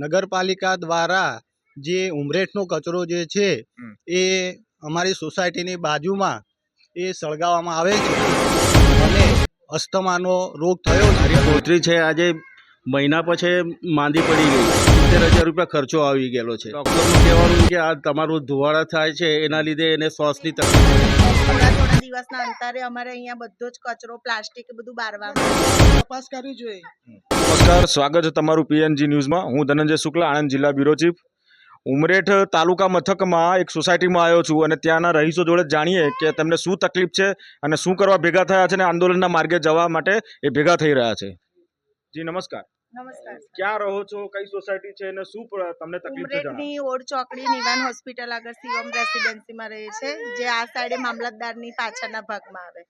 નગરપાલિકા દ્વારા જે ઉમરેઠનો કચરો જે છે એ અમારી સોસાયટીની બાજુમાં એ સળગાવવામાં આવે છે. અને અસ્થમાનો રોગ થયો પૌત્રી છે આજે મહિના પછી માંદી પડી ગઈ. સિત્તેર હજાર રૂપિયા ખર્ચો આવી ગયેલો છે. ડૉક્ટરનું કહેવાનું કે આ તમારું ધુવાડા થાય છે એના લીધે એને શ્વાસની તકલીફ દિવસના અંતરે અમારે અહીંયા બધો જ કચરો પ્લાસ્ટિક બધું બારવામાં તપાસ કરવી જોઈએ. નમસ્કાર સ્વાગત છે તમારું પીએનજી ન્યૂઝમાં. હું ધનંજય શુક્લા આણંદ જિલ્લા બ્યુરો ચીફ. ઉમરેઠ તાલુકા મથકમાં એક સોસાયટીમાં આવ્યો છું અને ત્યાંના રહીશો જોડે જાણીએ કે તેમને શું તકલીફ છે અને શું કરવા ભેગા થયા છે અને આંદોલનના માર્ગે જવા માટે એ ભેગા થઈ રહ્યા છે. જી નમસ્કાર. નમસ્કાર ક્યાં રહો છો? કઈ સોસાયટી છે અને શું તમને તકલીફ છે ઉમરેઠની ઓડ ચોકડી નિવાન હોસ્પિટલ આગળ શિવમ રેસિડેન્સીમાં રહે છે જે આ સાઈડે મામલતદારની પાછળના ભાગમાં આવે.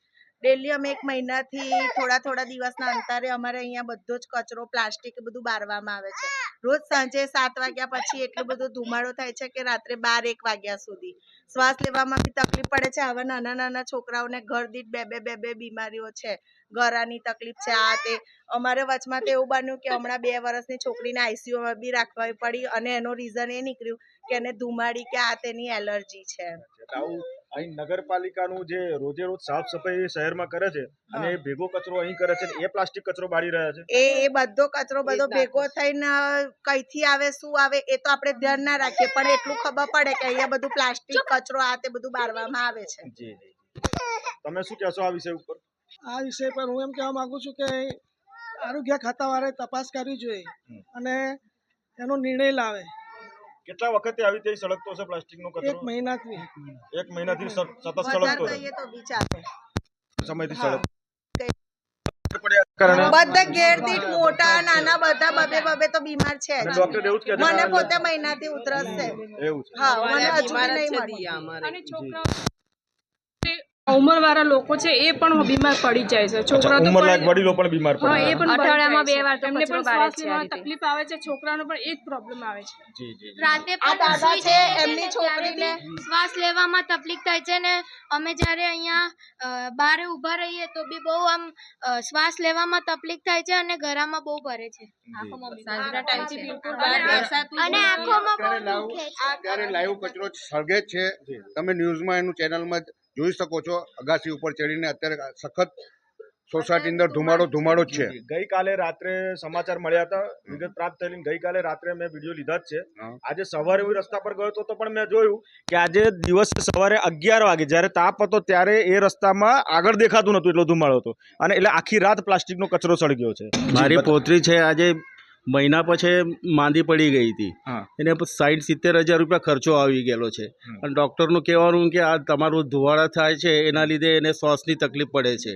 ડેલી અમે એક મહિનાથી થોડા થોડા દિવસના અંતરે અમારે અહીંયા બધો જ કચરો, પ્લાસ્ટિક બધું બારવામાં આવે છે. રોજ સાંજે સાત વાગ્યા પછી એટલો બધો ધુમાડો થાય છે કે રાત્રે બાર એક વાગ્યા સુધી. શ્વાસ લેવામાં બી તકલીફ પડે છે. આવા નાના નાના છોકરાઓને ઘર દીઠ બે બે બે બે બીમારીઓ છે. ગરાની તકલીફ છે. આ તે. અમારે વચમાં તો એવું બન્યું કે હમણાં બે વર્ષની છોકરીને આઈસીયુમાં બી રાખવી પડી અને એનો રીઝન એ નીકળ્યું કે એને ધુમાડી કે આ તેની એલર્જી છે. અહીં નગરપાલિકાનું જે રોજે રોજ સાફ સફાઈ શહેરમાં કરે છે અને એ ભેગો કચરો અહીં કરે છે એ પ્લાસ્ટિક કચરો બાળી રહ્યા છે? એ એ બધો કચરો બધો ભેગો થઈને કઈથી આવે શું આવે એ તો આપણે ધ્યાન ના રાખીએ પણ એટલું ખબર પડે કે અહીંયા બધું પ્લાસ્ટિક કચરો આ તે બધું બારવામાં આવે છે. જી જી તમે શું કહેશો આ વિષય ઉપર? આ વિષય પર હું એમ કહેવા માંગુ છું કે આરોગ્ય ખાતાવાળાએ તપાસ કરવી જોઈએ અને એનો નિર્ણય લાવે. કેટલા વખતે આવી રીતે સળગતો છે પ્લાસ્ટિકનો એક કચરો મહિનાથી. એક મહિનાથી સતત સળગતો છે સમયથી બધા ઘેર દીઠ મોટા નાના બધા બબે બબે તો બીમાર છે અને જ. ડોક્ટર એવું જ કહે છે મને પોતે મહિનાથી ઉતરસ છે. એવું છે. હા મને હજુ નહીં મળી. ઉંમરવાળા લોકો છે એ પણ બીમાર પડી જાય છે. છોકરા ઉંમર લાયક વડીલો પણ બીમાર પડે. એ પણ અઠવાડિયામાં બે વાર તો જાય છે. એમને પણ બાળે શ્વાસ છે આ લેવામાં રીતે. તકલીફ આવે છે છોકરાનો પણ એ જ પ્રોબ્લેમ આવે છે. જી જી જી. રાતે પણ દાદા છે એમની છોકરીને શ્વાસ લેવામાં તકલીફ થાય છે ને અમે જ્યારે અહીંયા બારે ઊભા રહીએ તો બી બહુ આમ શ્વાસ લેવામાં તકલીફ થાય છે અને ગરામાં બહુ ભરે છે. સાંજના ટાઈમથી બિલકુલ બહાર બહાર અને આંખોમાં બહુ દુખે છે. અત્યારે લાઈવ કચરો સળગે છે. તમે ન્યૂઝમાં એનું ચેનલમાં જોઈ શકો છો અગાસી ઉપર ચડીને અત્યારે સખત સોસાયટી અંદર ધુમાડો ધુમાડો જ છે. ગઈકાલે રાત્રે સમાચાર મળ્યા હતા વિગત પ્રાપ્ત થયેલી ગઈકાલે રાત્રે મેં વીડિયો લીધા જ છે. આજે સવારે હું રસ્તા પર ગયો હતો તો પણ મેં જોયું કે આજે દિવસ સવારે અગિયાર વાગે જ્યારે તાપ હતો ત્યારે એ રસ્તામાં આગળ દેખાતું નતું એટલો ધુમાડો હતો. અને એટલે આખી રાત પ્લાસ્ટિકનો કચરો સળગ્યો છે. મારી પોતરી છે આજે મહિના પછી માંદી પડી ગઈ હતી. એને સાઠ સિત્તેર હજાર રૂપિયા ખર્ચો આવી ગયેલો છે. અને ડૉક્ટરનું કહેવાનું કે આ તમારું ધુવાળા થાય છે એના લીધે એને શ્વાસની તકલીફ પડે છે.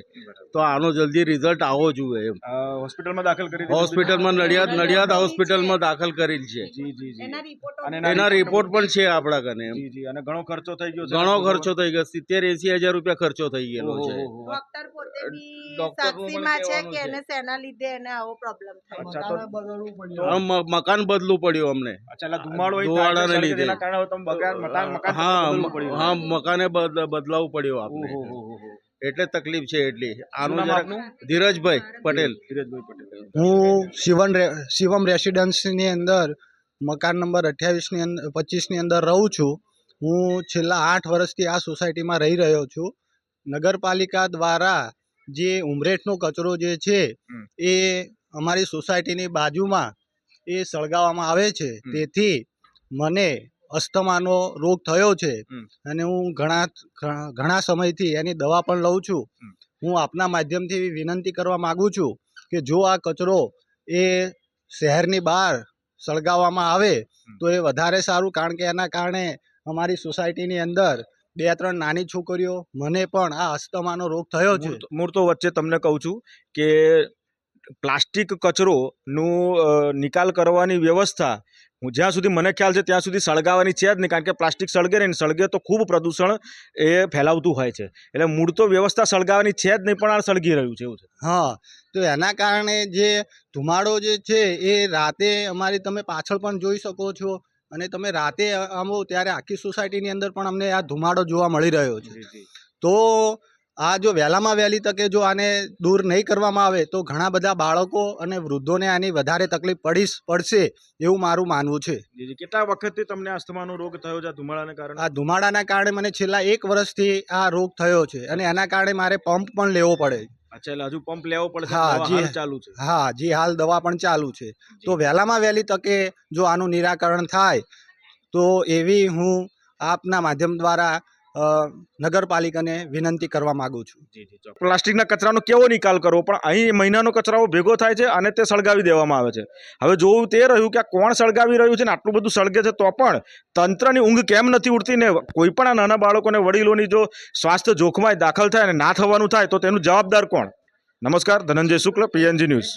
તો આનો જલ્દી રિઝલ્ટ આવવો જોઈએ એમ. હોસ્પિટલમાં દાખલ કરી હોસ્પિટલમાં નડિયાદ નડિયાદ હોસ્પિટલમાં દાખલ કરેલ છે. જી જી જી. એના અને એના રિપોર્ટ પણ છે આપણા કને એમ. જી જી. અને ઘણો ખર્ચો થઈ ગયો ઘણો ખર્ચો થઈ ગયો. સિત્તેર એસી હજાર રૂપિયા ખર્ચો થઈ ગયેલો છે. ડોક્ટર પોતે બી સાક્ષીમાં છે કહેવાનું કે એને શેના લીધે એને આવો પ્રોબ્લેમ થયો? મકાન બદલવું પડ્યું અમને. હા બદલવું મ- પડ્યું. હા મકાને બદ- બદલાવવું પડ્યું આપણે. એટલે તકલીફ છે એટલી. આનું નામ જરાક આપનું? ધીરજભાઈ પટેલ. ધીરજભાઈ પટેલ. હું શિવમ શિવમ રેસિડન્સની અંદર મકાન નંબર અઠ્યાવીસની અંદર પચીસની અંદર રહું છું. હું છેલ્લા આઠ વર્ષથી આ સોસાયટીમાં રહી રહ્યો છું. નગરપાલિકા દ્વારા જે ઉમરેઠનો કચરો જે છે એ અમારી સોસાયટીની બાજુમાં એ સળગાવવામાં આવે છે. તેથી મને અસ્થમાનો રોગ થયો છે અને હું ઘણા ઘણા- સમયથી એની દવા પણ લઉં છું. હું આપના માધ્યમથી વિનંતી કરવા માગું છું કે જો આ કચરો એ શહેરની બહાર સળગાવવામાં આવે તો એ વધારે સારું કારણ કે એના કારણે અમારી સોસાયટીની અંદર બે ત્રણ નાની છોકરીઓ મને પણ આ અસ્થમાનો રોગ થયો છે. મૂળ તો વચ્ચે તમને કહું છું કે પ્લાસ્ટિક કચરોનું નિકાલ કરવાની વ્યવસ્થા જ્યાં સુધી મને ખ્યાલ છે ત્યાં સુધી સળગાવવાની છે જ નહીં. કારણ કે પ્લાસ્ટિક સળગે ને સળગે તો ખૂબ પ્રદૂષણ એ ફેલાવતું હોય છે. એટલે મૂળ તો વ્યવસ્થા સળગાવવાની છે જ નહીં પણ આ સળગી રહ્યું છે એવું છે. હા તો એના કારણે જે ધુમાડો જે છે એ રાતે અમારી તમે પાછળ પણ જોઈ શકો છો અને તમે રાતે આવો ત્યારે આખી સોસાયટીની અંદર પણ અમને આ ધુમાડો જોવા મળી રહ્યો છે. તો આ જો વહેલામાં વહેલી તકે જો આને દૂર નહીં કરવામાં આવે તો ઘણા બધા બાળકો અને વૃદ્ધોને આની વધારે તકલીફ પડી પડશે એવું મારું માનવું છે. કેટલા વખતથી તમને અસ્થમાનો રોગ થયો છે? ધુમાડાને કારણે? આ ધુમાડાના કારણે મને છેલ્લા એક વર્ષથી આ રોગ થયો છે અને એના કારણે મારે પંપ પણ લેવો પડે. અચ્છા એટલે હજુ પંપ લેવો પડશે હા, જી. ચાલુ છે. હા જી હાલ દવા પણ ચાલુ છે. તો વહેલામાં વહેલી તકે જો આનું નિરાકરણ થાય તો એવી હું આપના માધ્યમ દ્વારા નગરપાલિકાને વિનંતી કરવા માગું છું. પ્લાસ્ટિકના કચરાનો કેવો નિકાલ કરવો? પણ અહીં મહિનાનો કચરાઓ ભેગો થાય છે અને તે સળગાવી દેવામાં આવે છે. હવે જોવું તે રહ્યું કે આ કોણ સળગાવી રહ્યું છે ને આટલું બધું સળગે છે તો પણ તંત્રની ઊંઘ કેમ નથી ઉડતી ને કોઈ પણ આ નાના બાળકોને વડીલોની જો સ્વાસ્થ્ય જોખમાય દાખલ થાય અને ના થવાનું થાય તો તેનું જવાબદાર કોણ? નમસ્કાર ધનંજય શુક્લ પીએનજી ન્યૂઝ.